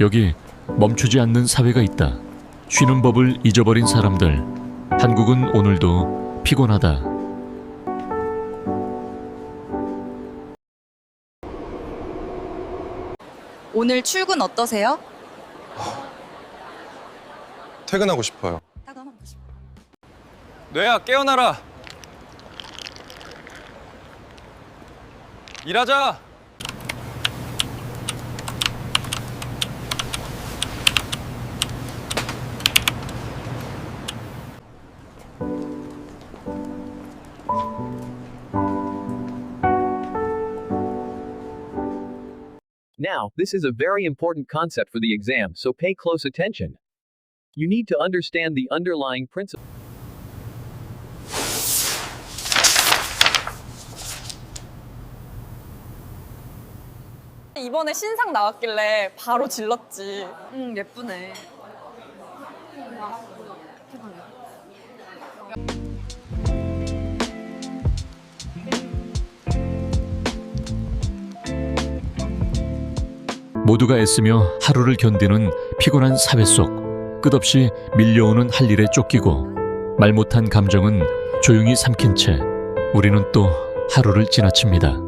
여기 멈추지 않는 사회가 있다. 쉬는 법을 잊어버린 사람들. 한국은 오늘도 피곤하다. 오늘 출근 어떠세요? 퇴근하고 싶어요. 뇌야 깨어나라. 일하자. Now, this is a very important concept for the exam, so pay close attention. You need to understand the underlying principle. 이번에 신상 나왔길래 바로 질렀지. 음 예쁘네. 모두가 애쓰며 하루를 견디는 피곤한 사회 속 끝없이 밀려오는 할 일에 쫓기고 말 못한 감정은 조용히 삼킨 채 우리는 또 하루를 지나칩니다.